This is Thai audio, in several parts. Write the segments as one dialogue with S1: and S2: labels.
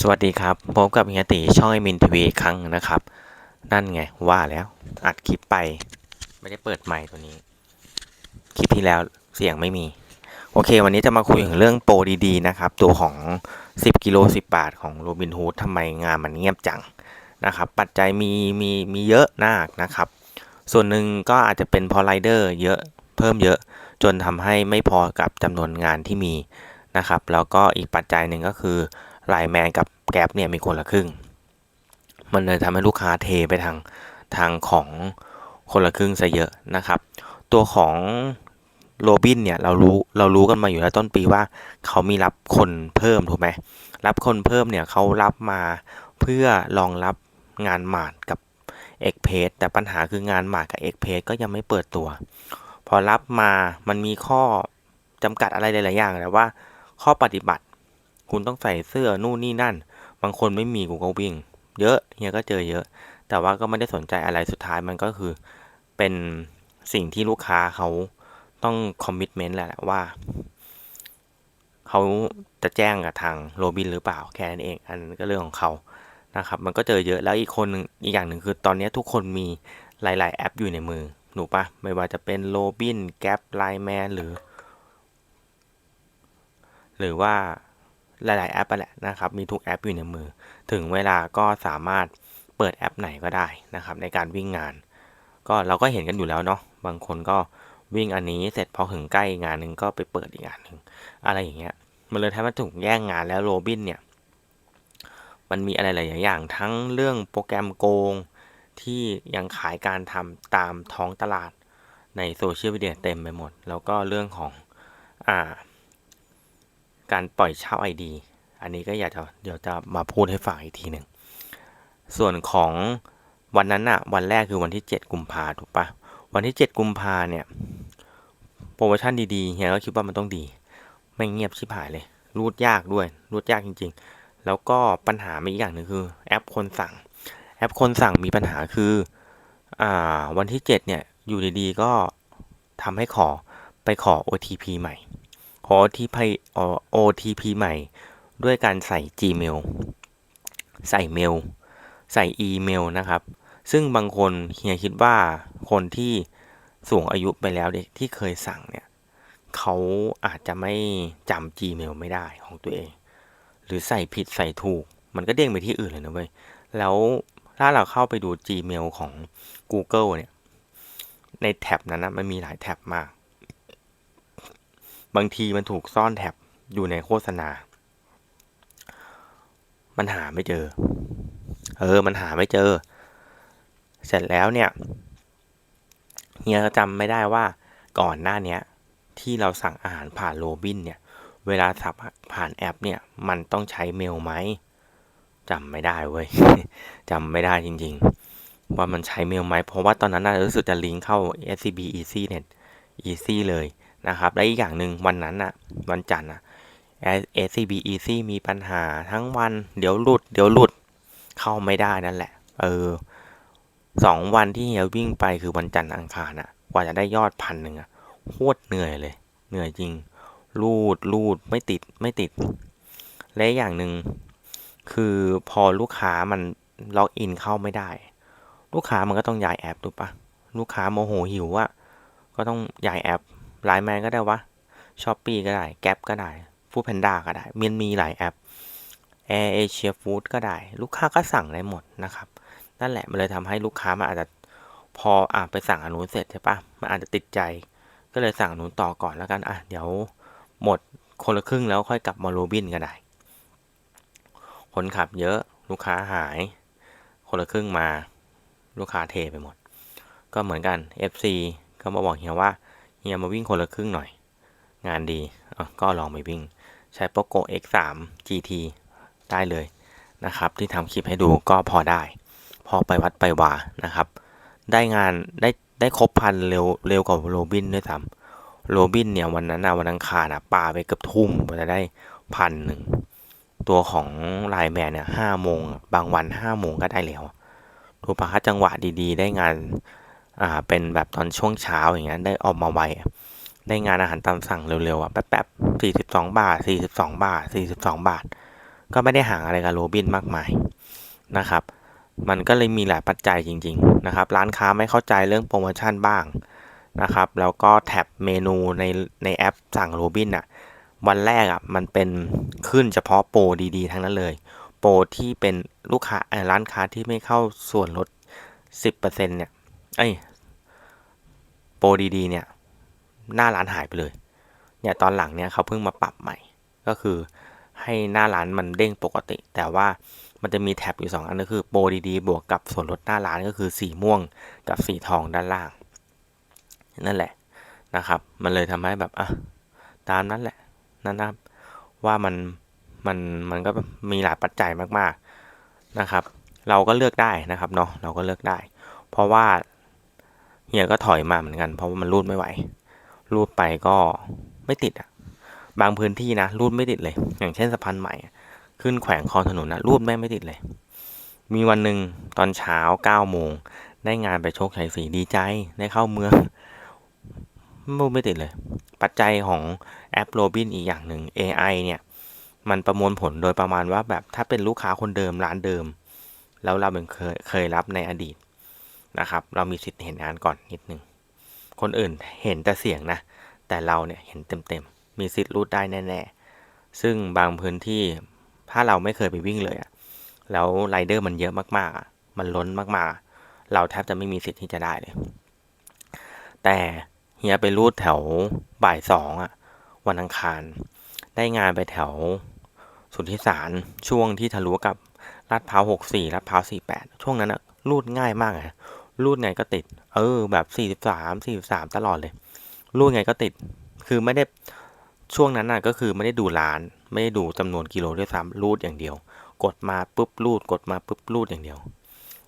S1: สวัสดีครับพบกับเฮียตีช่องไอมินทีวีครั้งนะครับ นั่นไงว่าแล้วอัดคลิปไป ไม่ได้เปิดไมค์ตัวนี้ คลิปที่แล้วเสียงไม่มี โอเค วันนี้จะมาคุยถึงเรื่องโปรดีๆนะครับ ตัวของ 10 กิโล 10 บาทของโรบินฮูดทำไมงานมันเงียบจังนะครับ ปัจจัยมีมีมีเยอะมากนะครับ ส่วนหนึ่งก็อาจจะเป็นพอไรเดอร์เยอะเพิ่มเยอะจนทำให้ไม่พอกับจำนวนงานที่มีนะครับ แล้วก็อีกปัจจัยหนึ่งก็คือ ไลแมนกับแก๊ปเนี่ยมีคนละครึ่ง มันเลยทำให้ลูกค้าเทไปทางทางของคนละครึ่งซะเยอะนะครับ ตัวของโรบินเนี่ยเรารู้เรารู้กันมาอยู่แล้วต้นปีว่าเขามีรับคนเพิ่มถูกไหมรับคนเพิ่มเนี่ยเขารับมาเพื่อรองรับงานหมาดกับเอกเพสแต่ปัญหาคืองานหมาดกับเอกเพสก็ยังไม่เปิดตัว พอรับมามันมีข้อจำกัดอะไรหลายๆอย่างแต่ว่าข้อปฏิบัติ คุณต้องใส่เสื้อนู่นนี่นั่น บางคนไม่มีกูก็วิ่ง เยอะเฮียก็เจอเยอะ แต่ว่าก็ไม่ได้สนใจอะไรสุดท้ายมันก็คือเป็นสิ่งที่ลูกค้าเขาต้องคอมมิชเมนต์แหละว่าเขาจะแจ้งกับทางโรบินหรือเปล่าแค่นั้นเอง อันนั้นก็เรื่องของเขานะครับ มันก็เจอเยอะแล้วอีกคนนึงอีกอย่างหนึ่งคือตอนนี้ทุกคนมีหลาย ๆ แอปอยู่ในมือหนูปะไม่ว่าจะเป็นโรบินแก p ไลแมนหรือ หรือว่า หลาย ๆ แอปไปแหละนะครับ มีทุกแอปอยู่ในมือ ถึงเวลาก็สามารถเปิดแอปไหนก็ได้นะครับ ในการวิ่งงาน ก็เราก็เห็นกันอยู่แล้วเนาะ บางคนก็วิ่งอันนี้เสร็จพอถึงใกล้งานหนึ่งก็ไปเปิดอีกงานหนึ่งอะไรอย่างเงี้ย มันเลยทำให้ถูกแย่งงานแล้วโรบินเนี่ย มันมีอะไรหลายอย่างทั้งเรื่องโปรแกรมโกงที่ยังขายการทำตามท้องตลาดในโซเชียลมีเดียเต็มไปหมด แล้วก็เรื่องของอ่า การปล่อยเช่า ID อันนี้ก็อยากจะเดี๋ยวจะมาพูดให้ฟังอีกทีหนึ่งส่วนของวันนั้นอะวันแรกคือวันที่ 7 กุมภาถูกปะวันที่ 7 กุมภาเนี่ยโปรโมชั่นดีๆเฮียก็คิดว่ามันต้องดี ไม่เงียบชิบหายเลย รูดยากด้วย รูดยากจริง ๆ แล้วก็ปัญหามีอีกอย่างหนึ่งคือ แอปคนสั่ง แอปคนสั่งมีปัญหาคืออ่าวันที่ 7 เนี่ยอยู่ดีๆก็ทำให้ขอไปขอ OTP ใหม่ ขอ OTP OTP ใหม่ ด้วยการใส่ Gmail ใส่เมล ใส่อีเมลนะครับ ซึ่งบางคนเฮียคิดว่าคนที่สูงอายุไปแล้วเด็กที่เคยสั่งเนี่ยเขาอาจจะไม่จำ Gmail ไม่ได้ของตัวเอง หรือใส่ผิดใส่ถูก มันก็เด้งไปที่อื่นเลยนะเว้ย แล้วถ้าเราเข้าไปดู Gmail ของ Google เนี่ย ในแท็บนั้นนะมันมีหลายแท็บมาก บางทีมันถูกซ่อนแท็บอยู่ในโฆษณา มันหาไม่เจอ เออ มันหาไม่เจอ เสร็จแล้วเนี่ยเฮียก็จำไม่ได้ว่าก่อนหน้าเนี้ยที่เราสั่งอาหารผ่านโรบินเนี่ย เวลาสับผ่านแอปเนี่ย มันต้องใช้เมลไหมจำไม่ได้เว้ยจำไม่ได้จริง ๆ ว่ามันใช้เมลไหมเพราะว่าตอนนั้นน่ารู้สึกจะลิงก์เข้า SCB Easy Net Easy เลย นะครับและอีกอย่างหนึ่งวันนั้นอะวันจันทร์อะ SCB Easy มีปัญหาทั้งวัน เดี๋ยวหลุด เดี๋ยวหลุดเข้าไม่ได้นั่นแหละ เออสองวันที่เฮียวิ่งไปคือวันจันทร์อังคารอะกว่าจะได้ยอดพันหนึ่งอะโคตรเหนื่อยเลย เหนื่อยจริง รูดรูดไม่ติดไม่ติด และอย่างหนึ่งคือพอลูกค้ามันล็อกอินเข้าไม่ได้ ลูกค้ามันก็ต้องย้ายแอปถูกปะลูกค้าโมโหหิวอะก็ต้องย้ายแอป ไลน์แมนก็ได้วะช้อปปีก็ได้ แก๊ปก็ได้ฟู้ดแพนด้าก็ได้มันมีหลายแอปแอร์เอเชียฟู้ดก็ได้ ลูกค้าก็สั่งได้หมดนะครับ นั่นแหละมันเลยทำให้ลูกค้ามันอาจจะพออะไปสั่งอนุเสร็จใช่ปะมันอาจจะติดใจ ก็เลยสั่งอนุต่อก่อนแล้วกันอะเดี๋ยวหมดคนละครึ่งแล้วค่อยกลับมาโรบินก็ได้ คนขับเยอะลูกค้าหาย คนละครึ่งมา ลูกค้าเทไปหมด ก็เหมือนกัน FC ก็มาบอกเฮียว่า เฮียมาวิ่งคนละครึ่งหน่อย งานดีก็ลองไปวิ่ง ใช้โปโก X3 GT ได้เลยนะครับ ที่ทำคลิปให้ดูก็พอได้ พอไปวัดไปวานะครับ ได้งานได้ได้ครบพันเร็วเร็วกว่าโรบินด้วยซ้ำโรบินเนี่ยวันนั้นนะวันอังคารนะปาไปเกือบทุ่มกว่าจะได้พันหนึ่งตัวของไลแมนเนี่ยห้าโมงบางวันห้าโมงก็ได้แล้วถูกปะคะจังหวะดีๆ ได้งาน อ่าเป็นแบบตอนช่วงเช้าอย่างเงี้ยได้ออกมาไวได้งานอาหารตามสั่งเร็วๆอะแป๊บๆสี่สิบสองบาทสี่สิบสองบาทสี่สิบสองบาท ก็ไม่ได้ห่างอะไรกับโรบินมากมายนะครับ มันก็เลยมีหลายปัจจัยจริง ๆ นะครับ ร้านค้าไม่เข้าใจเรื่องโปรโมชั่นบ้างนะครับ แล้วก็แท็บเมนูในในแอปสั่งโรบินอะวันแรกอะมันเป็นขึ้นเฉพาะโปรดีๆ ทั้งนั้นเลย โปรที่เป็นลูกค้าร้านค้าที่ไม่เข้าส่วนลด 10%เนี่ย เอ้โปรดีๆ เนี่ย หน้าร้านหายไปเลย เนี่ยตอนหลังเนี่ยเขาเพิ่งมาปรับใหม่ ก็คือให้หน้าร้านมันเด้งปกติ แต่ว่ามันจะมีแท็บอยู่ 2 อันก็คือโปรดีๆ บวกกับส่วนลดหน้าร้านก็คือสีม่วงกับสีทองด้านล่าง นั่นแหละนะครับ มันเลยทำให้แบบอะตามนั้นแหละนั่นนะครับว่ามันมันมันก็มีหลายปัจจัยมากๆนะครับ เราก็เลือกได้นะครับเนาะเราก็เลือกได้ เพราะว่า เฮียก็ถอยมาเหมือนกันเพราะว่ามันรูดไม่ไหว รูดไปก็ไม่ติดอะ บางพื้นที่นะรูดไม่ติดเลย อย่างเช่นสะพานใหม่ ขึ้นแขวงคลองถนนนะรูดแม่งไม่ติดเลย มีวันหนึ่งตอนเช้าเก้าโมงได้งานไปโชคชัยสีดีใจได้เข้าเมืองรูดไม่ติดเลย ปัจจัยของแอปโรบินอีกอย่างหนึ่ง AI เนี่ย มันประมวลผลโดยประมาณว่าแบบถ้าเป็นลูกค้าคนเดิมร้านเดิม แล้วเราเป็นเคยเคยรับในอดีต นะครับ เรามีสิทธิ์เห็นงานก่อนนิดนึง คนอื่นเห็นแต่เสียงนะ แต่เราเนี่ยเห็นเต็มๆ มีสิทธิ์รูดได้แน่ๆ ซึ่งบางพื้นที่ถ้าเราไม่เคยไปวิ่งเลยอะแล้วไรเดอร์มันเยอะมากๆอะมันล้นมากๆ เราแทบจะไม่มีสิทธิ์ที่จะได้เลย แต่เฮียไปรูดแถวบ่ายสองอะวันอังคาร ได้งานไปแถวสุทธิสารช่วงที่ทะลุกับลาดพร้าวหกสี่ลาดพร้าวสี่แปดช่วงนั้นอะรูดง่ายมากเลย รูดไงก็ติด เออ แบบสี่สิบสามสี่สิบสามตลอดเลย รูดไงก็ติด คือไม่ได้ช่วงนั้นน่ะก็คือไม่ได้ดูร้าน ไม่ได้ดูจำนวนกิโลด้วยซ้ำรูดอย่างเดียว กดมาปุ๊บรูด กดมาปุ๊บรูดอย่างเดียว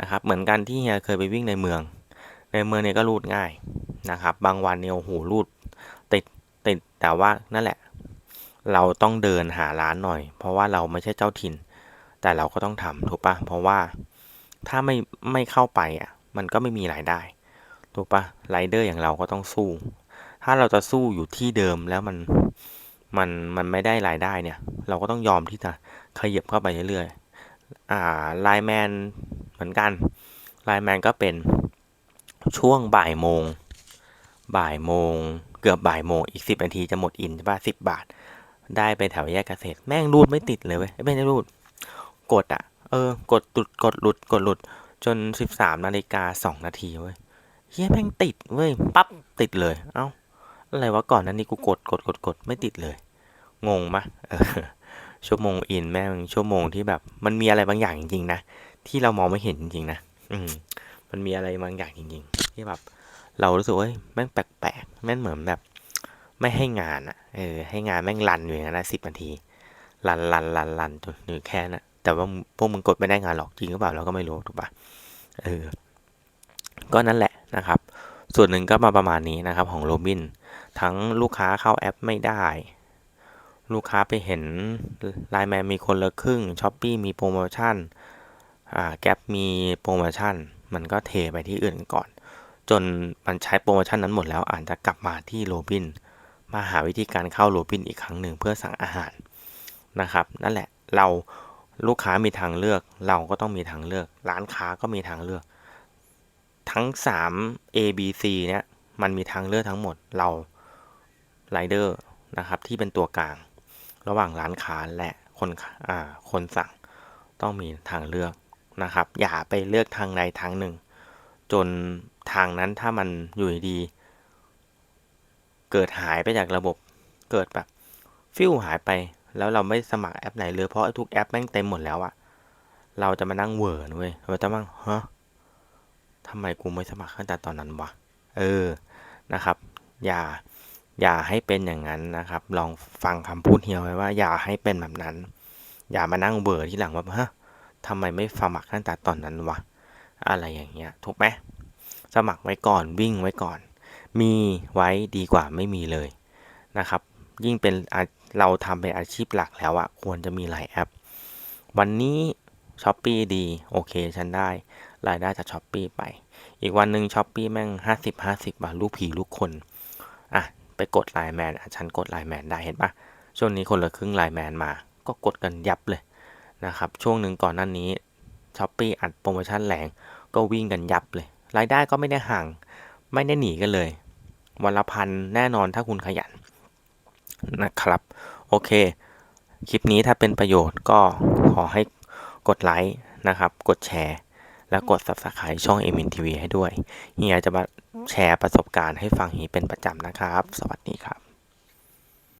S1: นะครับ เหมือนกันที่เฮียเคยไปวิ่งในเมือง ในเมืองเนี่ยก็รูดง่ายนะครับ บางวันเนี่ยโอ้โหรูด ติดติดแต่ว่านั่นแหละ เราต้องเดินหาร้านหน่อย เพราะว่าเราไม่ใช่เจ้าถิ่น แต่เราก็ต้องทำถูกปะเพราะว่าถ้าไม่ไม่เข้าไปอะ มันก็ไม่มีรายได้ถูกปะไรเดอร์อย่างเราก็ต้องสู้ ถ้าเราจะสู้อยู่ที่เดิมแล้วมันมันมันไม่ได้รายได้เนี่ย เราก็ต้องยอมที่จะขยับเข้าไปเรื่อยๆอ่าไลแมนเหมือนกันไลแมนก็เป็นช่วงบ่ายโมง บ่ายโมง เกือบบ่ายโมงอีกสิบนาทีจะหมดอินใช่ปะสิบบาท ได้ไปแถวแยกเกษตร แม่งรูดไม่ติดเลยเว้ยไม่ได้รูด กดอะ เออ กดตุดกดหลุดกดหลุด จนสิบสามนาฬิกาสองนาทีเว้ยเฮียแม่งติดเว้ยปั๊บติดเลย เอ้าอะไรวะก่อนนั้นนี่กูกดกดกดกดไม่ติดเลย งงปะชั่วโมงอินแม่งชั่วโมงที่แบบ มันมีอะไรบางอย่างจริงๆนะที่เรามองไม่เห็นจริงๆนะอืม มันมีอะไรบางอย่างจริง ๆ ที่แบบ เรารู้สึกว่าแม่งแปลกๆแม่งเหมือนแบบ ไม่ให้งานอะเออ ให้งานแม่งรันอยู่อย่างนั้นะสิบนาทีรันรันรันรันจนหรือแค่นั้น แต่ว่าพวกมึงกดไม่ได้งานหรอกจริงหรือเปล่าเราก็ไม่รู้ถูกปะเออ ก็นั่นแหละนะครับ ส่วนหนึ่งก็มาประมาณนี้นะครับของโรบิน ทั้งลูกค้าเข้าแอปไม่ได้ ลูกค้าไปเห็นไลน์แมนมีคนละครึ่งช้อปปี้มีโปรโมชั่นอ่าแก๊ปมีโปรโมชั่น มันก็เทไปที่อื่นก่อน จนมันใช้โปรโมชั่นนั้นหมดแล้วอาจจะกลับมาที่โรบิน มาหาวิธีการเข้าโรบินอีกครั้งหนึ่งเพื่อสั่งอาหารนะครับ นั่นแหละเรา ลูกค้ามีทางเลือก เราก็ต้องมีทางเลือก ร้านค้าก็มีทางเลือก ทั้ง 3 A B C เนี่ยมันมีทางเลือกทั้งหมดเราไรเดอร์นะครับที่เป็นตัวกลาง ระหว่างร้านค้าและคนอ่าคนสั่งต้องมีทางเลือกนะครับ อย่าไปเลือกทางใดทางหนึ่ง จนทางนั้นถ้ามันอยู่ดี เกิดหายไปจากระบบเกิดแบบฟิวหายไป แล้วเราไม่สมัครแอปไหนเลยเพราะทุกแอปแม่งเต็มหมดแล้วอะเราจะมานั่งเวอร์เว้ยเราจะมั่งฮะทำไมกูไม่สมัครตั้งแต่ตอนนั้นวะเออนะครับ อย่าอย่าให้เป็นอย่างนั้นนะครับ ลองฟังคำพูดเฮียไว้ว่า อย่าให้เป็นแบบนั้น อย่ามานั่งเบอร์ที่หลังว่าฮะทำไมไม่สมัครตั้งแต่ตอนนั้นวะอะไรอย่างเงี้ยถูกไหมสมัครไว้ก่อนวิ่งไว้ก่อน มีไว้ดีกว่าไม่มีเลยนะครับ ยิ่งเป็น เราทำเป็นอาชีพหลักแล้วอะควรจะมีหลายแอป วันนี้ช้อปปีดี โอเค ฉันได้ รายได้จากช้อปปีไป อีกวันหนึ่งช้อปปีแม่งห้าสิบห้าสิบบาทลูกผีลูกคน อะ ไปกดไลน์แมนอะ ฉันกดไลน์แมนได้เห็นปะช่วงนี้คนละครึ่งไลน์แมนมา ก็กดกันยับเลยนะครับ ช่วงหนึ่งก่อนหน้านี้ช้อปปีอัดโปรโมชั่นแรงก็วิ่งกันยับเลย รายได้ก็ไม่ได้ห่าง ไม่ได้หนีกันเลย วันละพันแน่นอนถ้าคุณขยัน นะครับ โอเค คลิปนี้ถ้าเป็นประโยชน์ก็ขอให้กดไลค์นะครับ กดแชร์ และกด subscribe ช่อง m n TV ให้ด้วยเฮียจะมาแชร์ประสบการณ์ให้ฟังฮีเป็นประจำนะครับ สวัสดีครับ